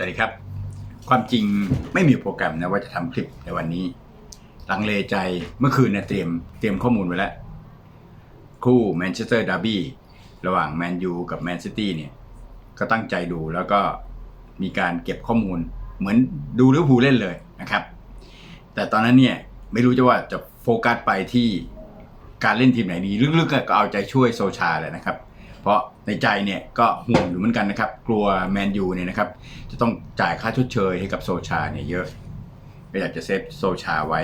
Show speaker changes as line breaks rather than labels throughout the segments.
สวัสดีครับ ความจริงไม่มีโปรแกรมนะว่าจะทำคลิปในวันนี้ ลังเลใจเมื่อคืนเนี่ยเตรียมเตรียมข้อมูลไว้แล้ว คู่แมนเชสเตอร์ดาร์บี้ระหว่างแมนยูกับแมนซิตี้เนี่ย ก็ตั้งใจดูแล้วก็มีการเก็บข้อมูล เหมือนดูลิเวอร์พูลเล่นเลยนะครับ แต่ตอนนั้นเนี่ย ไม่รู้จะว่าจะโฟกัสไปที่การเล่นทีมไหนดี ลึกๆก็เอาใจช่วยโซชาเลยนะครับ เพราะในใจเนี่ยก็ห่วงอยู่เหมือนกันนะครับ กลัวแมนยูเนี่ยนะครับ จะต้องจ่ายค่าชดเชยให้กับโซชาเนี่ยเยอะก็อยากจะเซฟโซชาไว้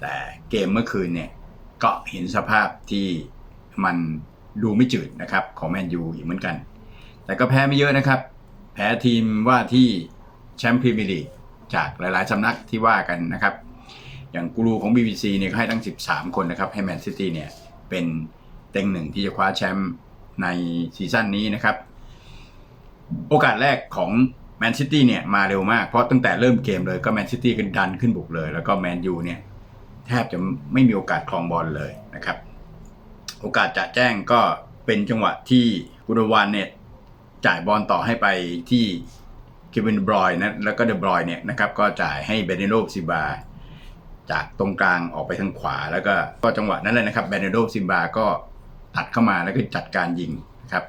แต่เกมเมื่อคืนเนี่ยก็เห็นสภาพที่มันดูไม่จืดนะครับของแมนยูอีกเหมือนกัน แต่ก็แพ้ไม่เยอะนะครับ แพ้ทีมว่าที่แชมป์พรีเมียร์ลีกจากหลายๆสำนักที่ว่ากันนะครับ อย่างกูรูของ BBC เนี่ยให้ตั้ง 13 คนนะครับ ให้แมนซิตี้เนี่ยเป็นเต็งหนึ่งที่จะคว้าแชมป์ ในซีซั่นนี้นะครับ โอกาสแรกของแมนซิตี้เนี่ยมาเร็วมาก เพราะตั้งแต่เริ่มเกมเลยก็แมนซิตี้กันดันขึ้นบุกเลย แล้วก็แมนยูเนี่ยแทบจะไม่มีโอกาสครองบอลเลยนะครับ โอกาสจะแจ้งก็เป็นจังหวะที่กุนวานเนี่ยจ่ายบอลต่อให้ไปที่เควินบรอยนะแล้วก็เดบรอยเนี่ยนะครับก็จ่ายให้เบเนโดซิบา จากตรงกลางออกไปทางขวา แล้วก็ก็จังหวะนั้นเลยนะครับเบเนโดซิมบาก็ ตัดเข้ามาแล้วก็จัดการยิงนะครับ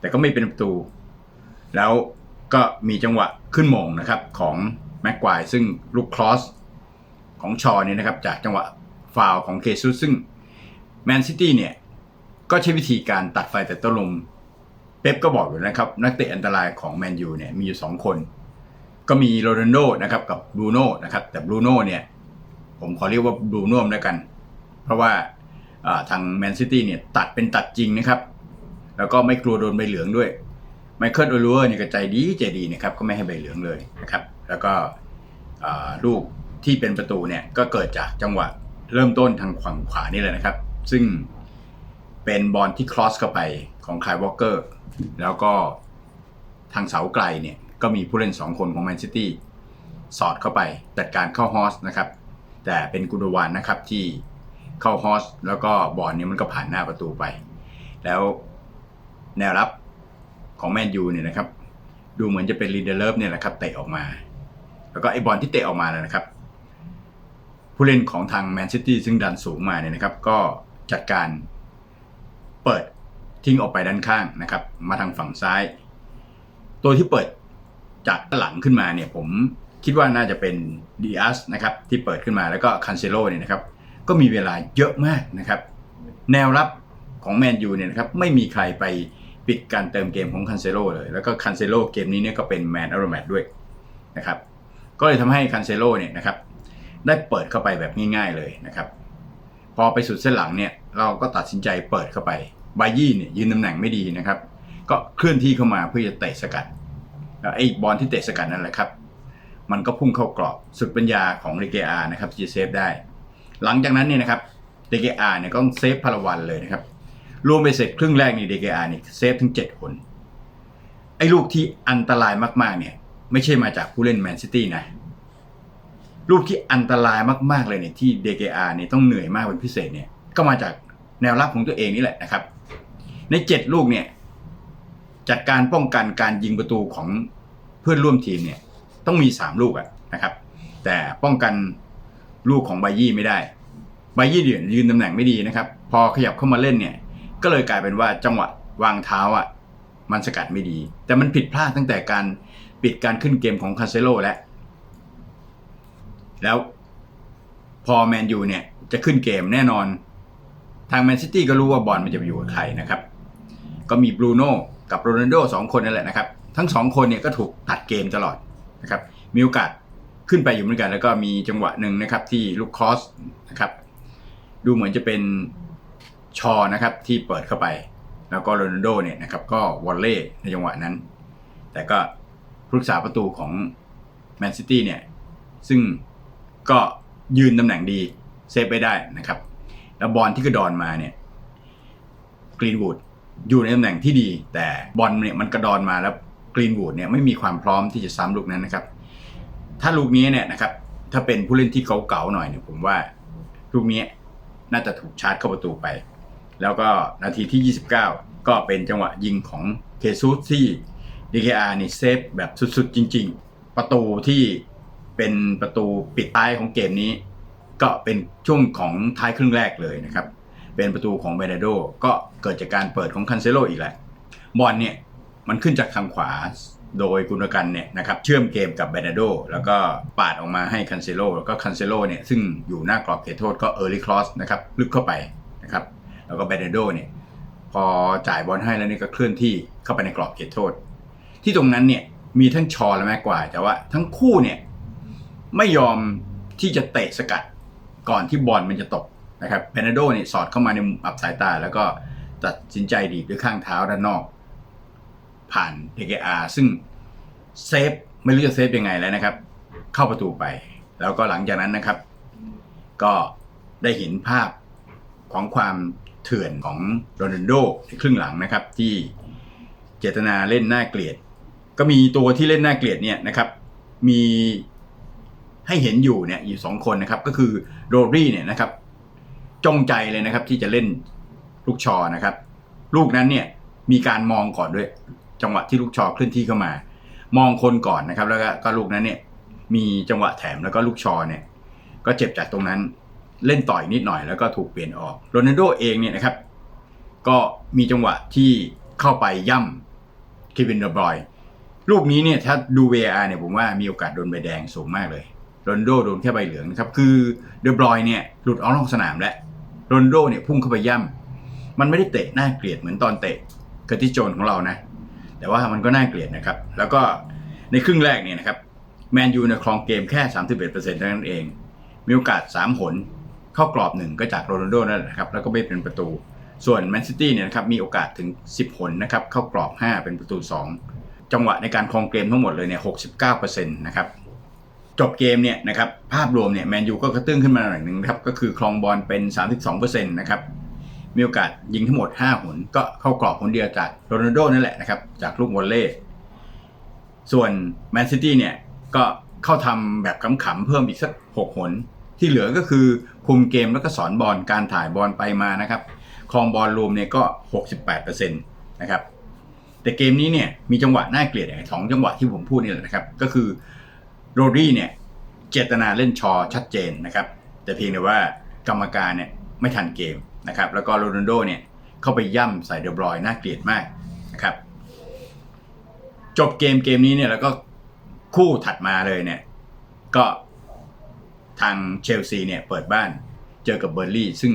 แต่ก็ไม่เป็นประตู แล้วก็มีจังหวะขึ้นมงนะครับของแม็กควายซึ่งลูกครอสของชอเนี่ยนะครับ จากจังหวะฟาวของเคซุสซึ่งแมนซิตี้เนี่ย ก็ใช้วิธีการตัดไฟแต่ต้นลมเป๊ปก็บอกอยู่นะครับ นักเตะอันตรายของแมนยูเนี่ยมีอยู่ 2 คน ก็มีโรนัลโดนะครับกับบรูโน่นะครับ แต่บรูโน่เนี่ย ผมขอเรียกว่าบรูโน่แล้วกัน เพราะว่า ทางแมนซิตี้เนี่ยตัดเป็นตัดจริงนะครับ แล้วก็ไม่กลัวโดนใบเหลืองด้วยไมเคิลโอลูเวอร์เนี่ยก็ใจดีใจดีนะครับก็ไม่ให้ใบเหลืองเลยนะครับ แล้วก็ลูกที่เป็นประตูเนี่ยก็เกิดจากจังหวะเริ่มต้นทางฝั่งขวานี่แหละนะครับ ซึ่งเป็นบอลที่ครอสเข้าไปของคายวอลเกอร์แล้วก็ทางเสาไกลเนี่ยก็มีผู้เล่น 2 คนของแมนซิตี้สอดเข้าไปจัดการเข้าฮอสนะครับ แต่เป็นกุนวานนะครับที่ เข้าฮอสแล้วก็บอลนี่ยมันก็ผ่านหน้าประตูไป แล้วแนวรับของแมนยูเนี่ยนะครับ ดูเหมือนจะเป็นลีเดอร์เลฟเนี่ยแหละครับเตะออกมา แล้วก็ไอ้บอลที่เตะออกมาเนี่ยนะครับ ผู้เล่นของทางแมนซิตี้ซึ่งดันสูงมาเนี่ยนะครับ ก็จัดการเปิดทิ้งออกไปด้านข้างนะครับ มาทางฝั่งซ้าย ตัวที่เปิดจากด้านหลังขึ้นมาเนี่ยผมคิดว่าน่าจะเป็นดีอาสนะครับที่เปิดขึ้นมาแล้วก็คันเซโลเนี่ยนะครับ ก็มีเวลาเยอะมากนะครับ แนวรับของแมนยูเนี่ยนะครับไม่มีใครไปปิดการเติมเกมของคันเซโลเลย แล้วก็คันเซโลเกมนี้เนี่ยก็เป็นแมนอารแมตด้วยนะครับ ก็เลยทำให้คันเซโลเนี่ยนะครับได้เปิดเข้าไปแบบง่ายๆเลยนะครับ พอไปสุดเส้นหลังเนี่ยเราก็ตัดสินใจเปิดเข้าไปบายี่เนี่ยยืนตำแหน่งไม่ดีนะครับ ก็เคลื่อนที่เข้ามาเพื่อจะเตะสกัดแล้วไอ้บอลที่เตะสกัดนั่นแหละครับ มันก็พุ่งเข้ากรอบสุดปัญญาของเรเกอานะครับที่จะเซฟได้ หลังจากนั้นเนี่ยนะครับเดเกอาเนี่ยก็ต้องเซฟพาราวันเลยนะครับ รวมไปเสร็จครึ่งแรกนี่เดเกอาเนี่ยเซฟถึง7คน ไอ้ลูกที่อันตรายมากๆเนี่ย ไม่ใช่มาจากผู้เล่นแมนซิตี้นะ ลูกที่อันตรายมากๆเลยเนี่ยที่เดเกอาเนี่ยต้องเหนื่อยมากเป็นพิเศษเนี่ย ก็มาจากแนวรับของตัวเองนี่แหละนะครับ ใน7ลูกเนี่ยจัดการป้องกันการยิงประตูของเพื่อนร่วมทีมเนี่ย ต้องมี3ลูกอะนะครับ แต่ป้องกัน ลูกของไบยี่ไม่ได้ไบยี่เดี่ยยืนตำแหน่งไม่ดีนะครับ พอขยับเข้ามาเล่นเนี่ย ก็เลยกลายเป็นว่าจังหวะวางเท้าอะมันสกัดไม่ดี แต่มันผิดพลาดตั้งแต่การปิดการขึ้นเกมของคาเซโลแล้วแล้วพอแมนยูเนี่ยจะขึ้นเกมแน่นอน ทางแมนซิตี้ก็รู้ว่าบอลมันจะไปอยู่กับใครนะครับ ก็มีบรูโน่กับโรนัลโดสองคนนั่นแหละนะครับ ทั้งสองคนเนี่ยก็ถูกตัดเกมตลอดนะครับ มีโอกาส ขึ้นไปอยู่เหมือนกัน แล้วก็มีจังหวะหนึ่งนะครับที่ลูกคอสนะครับ ดูเหมือนจะเป็นชอนะครับที่เปิดเข้าไป แล้วก็โรนัลโดเนี่ยนะครับ ก็วอลเล่ในจังหวะนั้น แต่ก็รักษาประตูของแมนซิตี้เนี่ย ซึ่งก็ยืนตำแหน่งดีเซฟไปได้นะครับ แล้วบอลที่กระดอนมาเนี่ยกรีนวูดอยู่ในตำแหน่งที่ดี แต่บอลเนี่ยมันกระดอนมาแล้วกรีนวูดเนี่ยไม่มีความพร้อมที่จะซ้ำลูกนั้นนะครับ ถ้าลูกนี้เนี่ยนะครับ ถ้าเป็นผู้เล่นที่เก่าๆหน่อยเนี่ยผมว่าลูกนี้น่าจะถูกชาร์จเข้าประตูไป แล้วก็นาทีที่ 29 ก็เป็นจังหวะยิงของเคซุสที่ DKR นี่เซฟแบบสุดๆจริง ๆ ประตูที่เป็นประตูปิดท้ายของเกมนี้ ก็เป็นช่วงของท้ายครึ่งแรกเลยนะครับ เป็นประตูของเบเนโดก็เกิดจากการเปิดของคันเซโลอีกแหละบอลเนี่ยมันขึ้นจากทางขวา โดยกุนกันเนี่ยนะครับเชื่อมเกมกับเบเนโดแล้วก็ปาดออกมาให้คันเซโลแล้วก็คันเซโลเนี่ยซึ่งอยู่หน้ากรอบเขตโทษก็เออร์ลี่ครอสนะครับลึกเข้าไปนะครับแล้วก็เบเนโดเนี่ยพอจ่ายบอลให้แล้วนี่ก็เคลื่อนที่เข้าไปในกรอบเขตโทษ ที่ตรงนั้นเนี่ยมีทั้งชอและแม็กกวาแต่ว่าทั้งคู่เนี่ยไม่ยอมที่จะเตะสกัดก่อนที่บอลมันจะตกนะครับเบเนโดเนี่ยสอดเข้ามาในมุมอับสายตา แล้วก็ตัดสินใจดีดด้วยข้างเท้าด้านนอก ผ่าน DKR ซึ่งเซฟไม่รู้จะเซฟยังไงแล้วนะครับ เข้าประตูไป แล้วก็หลังจากนั้นนะครับ ก็ได้เห็นภาพของความเถื่อนของโรนัลโดในครึ่งหลังนะครับ ที่เจตนาเล่นหน้าเกลียด ก็มีตัวที่เล่นหน้าเกลียดเนี่ยนะครับ มีให้เห็นอยู่เนี่ยอยู่สองคนนะครับ ก็คือโรดรี่เนี่ยนะครับ จงใจเลยนะครับที่จะเล่นลูกชอนะครับ ลูกนั้นเนี่ยมีการมองก่อนด้วย จังหวะที่ลูกชอเคลื่อนที่เข้ามา มองคนก่อนนะครับ แล้วก็ลูกนั้นเนี่ยมีจังหวะแถมแล้วก็ลูกชอเนี่ยก็เจ็บจากตรงนั้นเล่นต่อยนิดหน่อยแล้วก็ถูกเปลี่ยนออกโรนัลโดเองเนี่ยนะครับ ก็มีจังหวะที่เข้าไปย่ำเควินเดอบรอยลูกนี้เนี่ยถ้าดู VAR เนี่ยผมว่ามีโอกาสโดนใบแดงสูงมากเลยโรนัลโดโดนแค่ใบเหลืองนะครับ คือเดอบรอยเนี่ยหลุดออกนอกสนามแล้วโรนัลโดเนี่ยพุ่งเข้าไปย่ำมันไม่ได้เตะน่าเกลียดเหมือนตอนเตะเกอร์ติโจนของเรานะ แต่ว่ามันก็น่าเกลียดนะครับ แล้วก็ในครึ่งแรกเนี่ยนะครับแมนยูเนี่ยครองเกมแค่ 31%เท่านั้นเอง มีโอกาส 3 หน เข้ากรอบหนึ่งก็จากโรนัลโดนั่นแหละครับ แล้วก็ไม่เป็นประตู ส่วนแมนซิตี้เนี่ยนะครับ มีโอกาสถึง 10 หนนะครับ เข้ากรอบ 5 เป็นประตู 2 จังหวะในการครองเกมทั้งหมดเลยเนี่ย 69%นะครับ จบเกมเนี่ยนะครับ ภาพรวมเนี่ยแมนยูก็กระตื้งขึ้นมาหน่อยหนึ่งครับ ก็คือครองบอลเป็น 32%นะครับ มีโอกาสยิงทั้งหมด 5 หน ก็เข้ากรอบคนเดียวจากโรนัลโดนั่นแหละนะครับ จากลูกวอลเล่ส่วนแมนซิตี้เนี่ยก็เข้าทำแบบขำๆเพิ่มอีกสัก 6 หน ที่เหลือก็คือคุมเกมแล้วก็สอนบอลการถ่ายบอลไปมานะครับครองบอลรวมเนี่ยก็ 68%นะครับแต่เกมนี้เนี่ยมีจังหวะน่าเกลียดสองจังหวะที่ผมพูดนี่แหละนะครับ ก็คือโรดรี่เนี่ยเจตนาเล่นชอชัดเจนนะครับ แต่เพียงแต่ว่ากรรมการเนี่ยไม่ทันเกม นะครับแล้วก็โรนัลโดเนี่ยเข้าไปย่ำใส่เดบรอยน่าเกลียดมากนะครับ จบเกมเกมนี้เนี่ยแล้วก็คู่ถัดมาเลยเนี่ย ก็ทางเชลซีเนี่ยเปิดบ้านเจอกับเบอร์ลี่ ซึ่ง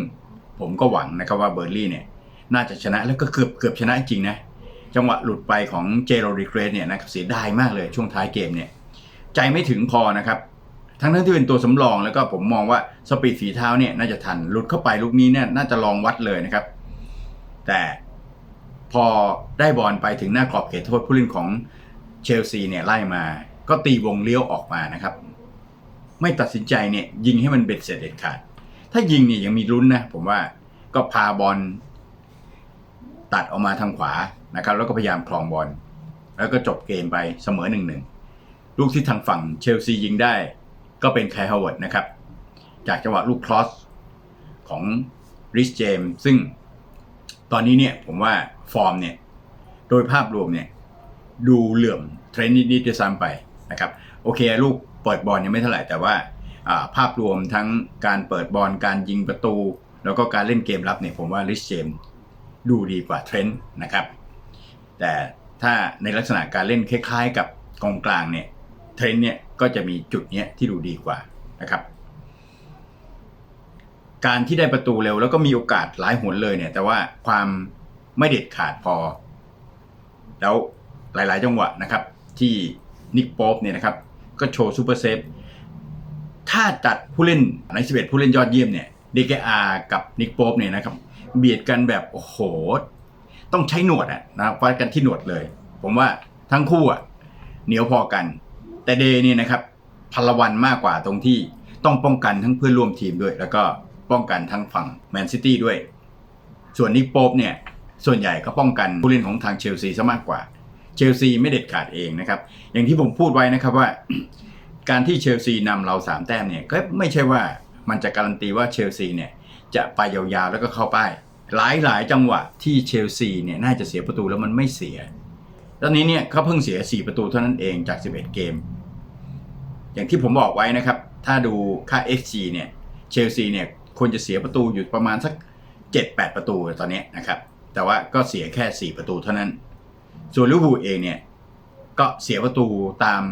ผมก็หวังนะครับว่าเบอร์ลี่เนี่ยน่าจะชนะแล้วก็เกือบเกือบชนะจริงนะ จังหวะหลุดไปของเจโรดิเกรสเนี่ยนะครับเสียดายมากเลยช่วงท้ายเกมเนี่ย ใจไม่ถึงพอนะครับ ทั้งทั้งที่เป็นตัวสำรองแล้วก็ผมมองว่าสปีดฝีเท้าเนี่ยน่าจะทันหลุดเข้าไปลูกนี้เนี่ยน่าจะลองวัดเลยนะครับ แต่พอได้บอลไปถึงหน้ากรอบเขตโทษผู้เล่นของเชลซีเนี่ยไล่มา ก็ตีวงเลี้ยวออกมานะครับ ไม่ตัดสินใจเนี่ยยิงให้มันเบ็ดเสร็จเด็ดขาด ถ้ายิงเนี่ยยังมีลุ้นนะผมว่าก็พาบอลตัดออกมาทางขวานะครับ แล้วก็พยายามคลองบอลแล้วก็จบเกมไปเสมอหนึ่งหนึ่งลูกที่ทางฝั่งเชลซียิงได้ ก็เป็นไคลฮาวเวิร์ดนะครับ จากจังหวะลูกครอสของริชเจมซึ่งตอนนี้เนี่ยผมว่าฟอร์มเนี่ย โดยภาพรวมเนี่ย ดูเหลื่อมเทรนด์นิดๆจะซ้ำไปนะครับ โอเค ลูกเปิดบอลยังไม่เท่าไหร่แต่ว่าภาพรวมทั้งการเปิดบอลการยิงประตู แล้วก็การเล่นเกมรับเนี่ยผมว่าริชเจมดูดีกว่าเทรนต์นะครับ แต่ถ้าในลักษณะการเล่นคล้ายๆกับกองกลางเนี่ยเทรนด์เนี่ย ก็จะมีจุดเนี้ยที่ดูดีกว่านะครับ การที่ได้ประตูเร็วแล้วก็มีโอกาสหลายหนเลยเนี่ย แต่ว่าความไม่เด็ดขาดพอ แล้วหลาย ๆ จังหวะนะครับ ที่นิกโป๊ปเนี่ยนะครับ ก็โชว์ซูเปอร์เซฟถ้าจัดผู้เล่นใน11ผู้เล่นยอดเยี่ยมเนี่ย DKR กับนิกโป๊ปเนี่ยนะครับ เบียดกันแบบโอ้โห ต้องใช้หนวดอะนะวัดกันที่หนวดเลย ผมว่าทั้งคู่อะเหนียวพอกัน แต่เดย์เนี่ยนะครับพลวันมากกว่าตรงที่ต้องป้องกันทั้งเพื่อนร่วมทีมด้วย แล้วก็ป้องกันทั้งฝั่งแมนซิตี้ด้วย ส่วนนิกโป๊ปเนี่ยส่วนใหญ่ก็ป้องกันผู้เล่นของทางเชลซีซะมากกว่า เชลซีไม่เด็ดขาดเองนะครับ อย่างที่ผมพูดไว้นะครับว่า การที่เชลซีนำเราสามแต้มเนี่ยก็ไม่ใช่ว่ามันจะการันตีว่าเชลซีเนี่ยจะไปยาวๆแล้วก็เข้าป้ายหลายๆ จังหวะที่เชลซีเนี่ยน่าจะเสียประตูแล้วมันไม่เสีย ตอนนี้เนี่ยเขาเพิ่งเสีย 4 ประตูเท่านั้นเองจาก 11 เกม อย่างที่ผมบอกไว้นะครับ ถ้าดูค่า XG เนี่ยเชลซีเนี่ยควรจะเสียประตูอยู่ประมาณสัก 7-8 ประตูตอนนี้นะครับ แต่ว่าก็เสียแค่ 4 ประตูเท่านั้น ส่วนลิเวอร์พูลเองเนี่ยก็เสียประตูตาม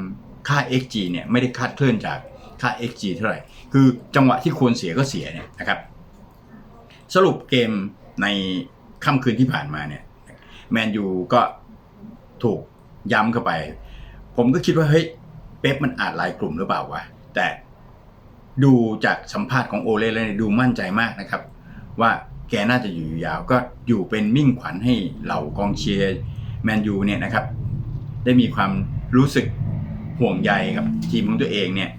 ค่า XG เนี่ยไม่ได้คาดเคลื่อนจากค่า XG เท่าไหร่ คือจังหวะที่ควรเสียก็เสียเนี่ยนะครับ สรุปเกมในค่ำคืนที่ผ่านมาเนี่ยแมนยูก็ ถูกย้ำเข้าไป ผมก็คิดว่าเฮ้ยเป๊ปมันอาจลายกลุ่มหรือเปล่าวะแต่ดูจากสัมภาษณ์ของโอเล่แล้วเนี่ยดูมั่นใจมากนะครับ ว่าแกน่าจะอยู่ยาวก็อยู่เป็นมิ่งขวัญให้เหล่ากองเชียร์แมนยูเนี่ยนะครับ ได้มีความรู้สึกห่วงใยกับทีมของตัวเองเนี่ย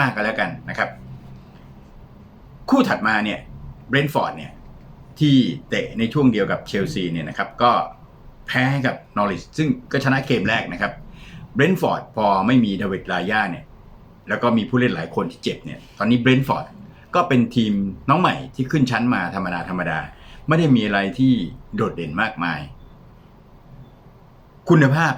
มากๆกันแล้วกันนะครับ คู่ถัดมาเนี่ยเบรนท์ฟอร์ดเนี่ยที่เตะในช่วงเดียวกับเชลซีเนี่ยนะครับ ก็ แพ้ให้กับนอริสซึ่งก็ชนะเกมแรกนะครับเบรนท์ฟอร์ดพอไม่มีเดวิดลายาเนี่ยแล้วก็มีผู้เล่นหลายคนที่เจ็บเนี่ยตอนนี้เบรนท์ฟอร์ดก็เป็นทีมน้องใหม่ที่ขึ้นชั้นมาธรรมดาธรรมดา ไม่ได้มีอะไรที่โดดเด่นมากมาย คุณภาพ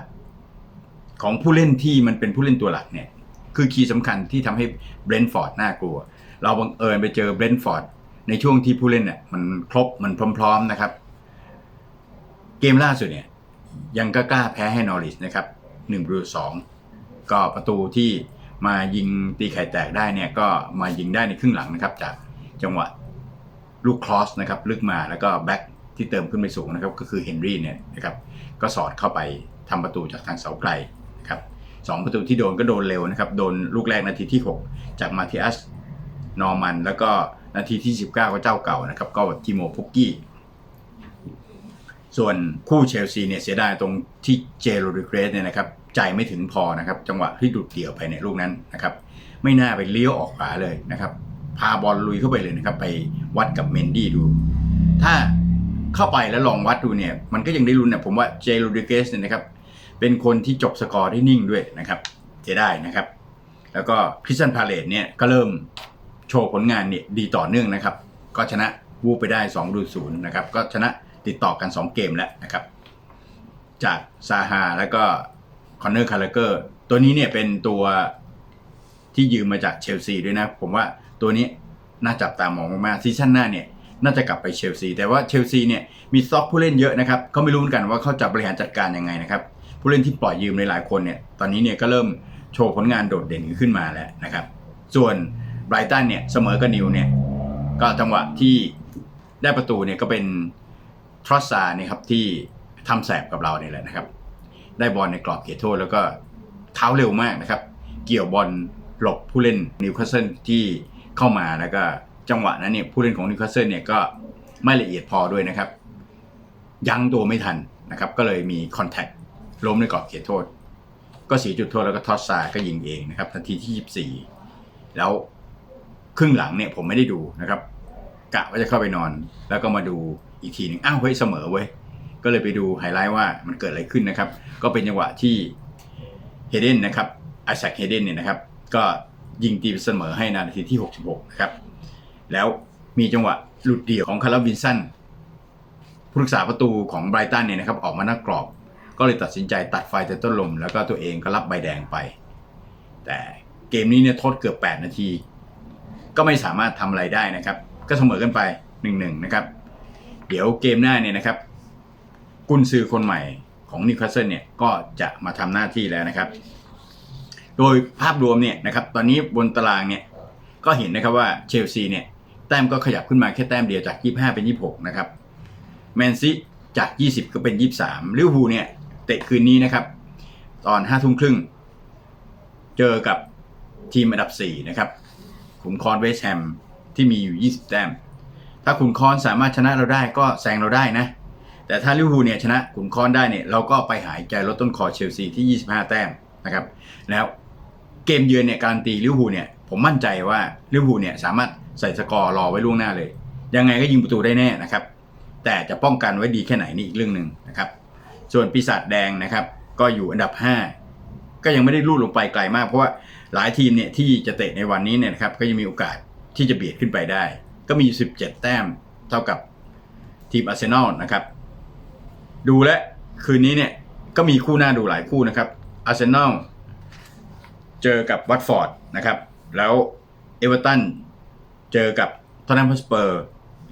ของผู้เล่นที่มันเป็นผู้เล่นตัวหลักเนี่ยคือคีย์สำคัญที่ทำให้เบรนท์ฟอร์ดน่ากลัว เราบังเอิญไปเจอเบรนท์ฟอร์ดในช่วงที่ผู้เล่นเนี่ยมันครบมันพร้อม ๆ นะครับ เกมล่าสุดเนี่ยยังก็กล้าแพ้ให้นอริสนะครับหนึ่งประตูสองก็ประตูที่มายิงตีไข่แตกได้เนี่ยก็มายิงได้ในครึ่งหลังนะครับ จากจังหวะลูกครอสนะครับลึกมาแล้วก็แบ็คที่เติมขึ้นไปสูงนะครับก็คือเฮนรี่เนี่ยนะครับก็สอดเข้าไปทำประตูจากทางเสาไกลนะครับสองประตูที่โดนก็โดนเร็วนะครับ โดนลูกแรกนาทีที่ 6 จากมาเทียสนอร์มัน แล้วก็นาทีที่ 19 ก็เจ้าเก่านะครับ ก็ทิโมพุกกี้ ส่วนคู่เชลซีเนี่ยเสียดายตรงที่เจโรดิเกรสเนี่ยนะครับใจไม่ถึงพอนะครับจังหวะที่ดุดเดี่ยวไปในลูกนั้นนะครับไม่น่าไปเลี้ยวออกขวาเลยนะครับพาบอลลุยเข้าไปเลยนะครับไปวัดกับเมนดี้ดู ถ้าเข้าไปแล้วลองวัดดูเนี่ยมันก็ยังได้ลุ้นนะผมว่าเจโรดิเกสเนี่ยนะครับเป็นคนที่จบสกอร์ได้นิ่งด้วยนะครับเสียได้นะครับ แล้วก็คริสตันพาเลตเนี่ยก็เริ่มโชว์ผลงานเนี่ยดีต่อเนื่องนะครับ ก็ชนะวูไปได้2ดูศูนย์นะครับก็ชนะ ติดต่อกัน 2 เกมแล้วนะครับ จากซาฮาแล้วก็คอนเนอร์คาร์เลเกอร์ตัวนี้เนี่ยเป็นตัวที่ยืมมาจากเชลซีด้วยนะ ผมว่าตัวนี้น่าจับตามองมากๆซีซั่นหน้าเนี่ยน่าจะกลับไปเชลซีแต่ว่าเชลซีเนี่ยมีซ็อกผู้เล่นเยอะนะครับก็ไม่รู้เหมือนกันว่าเขาจะบริหารจัดการยังไงนะครับ ผู้เล่นที่ปล่อยยืมในหลายคนเนี่ยตอนนี้เนี่ยก็เริ่มโชว์ผลงานโดดเด่นขึ้นมาแล้วนะครับ ส่วนไบรตันเนี่ยเสมอกับนิวเนี่ยก็จังหวะที่ได้ประตูเนี่ยก็เป็น ทรอสซาเนี่ยครับที่ทำแสบกับเราเนี่ยแหละนะครับ ได้บอลในกรอบเขตโทษแล้วก็เท้าเร็วมากนะครับ เกี่ยวบอลหลบผู้เล่นนิวคาสเซิลที่เข้ามาแล้วก็จังหวะนั้นเนี่ยผู้เล่นของนิวคาสเซิลเนี่ยก็ไม่ละเอียดพอด้วยนะครับ ยั้งตัวไม่ทันนะครับ ก็เลยมีคอนแทคล้มในกรอบเขตโทษ ก็เสียจุดโทษแล้วก็ทอสซาก็ยิงเองนะครับนาทีที่ 24 แล้วครึ่งหลังเนี่ยผมไม่ได้ดูนะครับ กะว่าจะเข้าไปนอน แล้วก็มาดูอีกทีหนึ่งอ้าวเฮ้ยเสมอเว้ยก็เลยไปดูไฮไลท์ว่ามันเกิดอะไรขึ้นนะครับ ก็เป็นจังหวะที่เฮเดนนะครับไอแซคเฮเดนเนี่ยนะครับ ก็ยิงตีเสมอให้นาทีที่ 66 นะครับ แล้วมีจังหวะหลุดเดี่ยวของคาร์ลวินสันผู้รักษาประตูของไบรตันเนี่ยนะครับ ออกมาหน้ากรอบ ก็เลยตัดสินใจตัดไฟแต่ต้นลม แล้วก็ตัวเองก็รับใบแดงไป แต่เกมนี้เนี่ยทดเกือบ 8 นาที ก็ไม่สามารถทำอะไรได้นะครับ ก็เสมอกันไป1นหนะครับ เดี๋ยวเกมหน้าเนี่ยนะครับ กุนซือคนใหม่ของนิวคาสเซิลเนี่ยก็จะมาทำหน้าที่แล้วนะครับ โดยภาพรวมเนี่ยนะครับ ตอนนี้บนตารางเนี่ยก็เห็นนะครับว่าเชลซีเนี่ยแต้มก็ขยับขึ้นมาแค่แต้มเดียวจาก 25 เป็น 26 นะครับ แมนซีจาก 20 ก็เป็น 23 ลิเวอร์พูลเนี่ยเตะคืนนี้นะครับ ตอน5ทุ่มครึ่ง เจอกับทีมอันดับ 4 นะครับขุนคอนเวสแฮม ที่มีอยู่ 20 แต้ม ถ้าขุนคอนสามารถชนะเราได้ก็แซงเราได้นะ แต่ถ้าลิเวอร์พูลเนี่ยชนะขุนคอนได้เนี่ยเราก็ไปหายใจลดต้นคอเชลซีที่ 25 แต้มนะครับ แล้วเกมเยือนเนี่ยการันตีลิเวอร์พูลเนี่ยผมมั่นใจว่าลิเวอร์พูลเนี่ยสามารถใส่สกอร์รอไว้ล่วงหน้าเลย ยังไงก็ยิงประตูได้แน่นะครับ แต่จะป้องกันไว้ดีแค่ไหนนี่อีกเรื่องหนึ่งนะครับ ส่วนปีศาจแดงนะครับ ก็อยู่อันดับ 5 ก็ยังไม่ได้ลู่ลงไปไกลมากเพราะว่าหลายทีมเนี่ยที่จะเตะในวันนี้เนี่ยนะครับก็ยังมีโอกาส ที่จะเบียดขึ้นไปได้ ก็มี 17 แต้มเท่ากับทีมอาร์เซนอลนะครับ ดูแลวคืนนี้เนี่ยก็มีคู่หน้าดูหลายคู่นะครับอาร์เซนอลเจอกับวัตฟอร์ดนะครับ แล้วเอเวอร์ตันเจอกับทอตแนมสเปอร์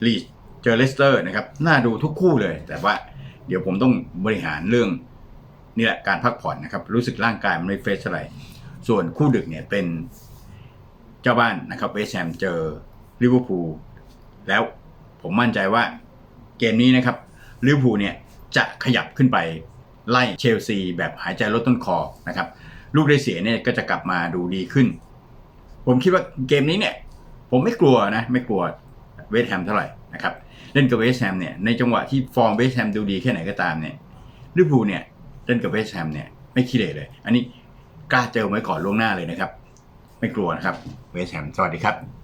ลีดเจอเลสเตอร์นะครับ น่าดูทุกคู่เลย แต่ว่าเดี๋ยวผมต้องบริหารเรื่องนี่แหละการพักผ่อนนะครับ รู้สึกร่างกายมันไม่เฟรชอะไร ส่วนคู่ดึกเนี่ยเป็น เจ้าบ้านนะครับเวสแฮมเจอลิเวอร์พูลแล้วผมมั่นใจว่าเกมนี้นะครับลิเวอร์พูลเนี่ยจะขยับขึ้นไปไล่เชลซีแบบหายใจลดต้นคอนะครับลูกได้เสียเนี่ยก็จะกลับมาดูดีขึ้น ผมคิดว่าเกมนี้เนี่ยผมไม่กลัวนะไม่กลัวเวสแฮมเท่าไหร่นะครับเล่นกับเวสแฮมเนี่ยในจังหวะที่ฟอร์มเวสแฮมดูดีแค่ไหนก็ตามเนี่ยลิเวอร์พูลเนี่ยเล่นกับเวสแฮมเนี่ยไม่ขี้เหร่เลย อันนี้กล้าเจอไว้ก่อนล่วงหน้าเลยนะครับ ไม่กลัวนะครับเวสแฮมสวัสดีครับ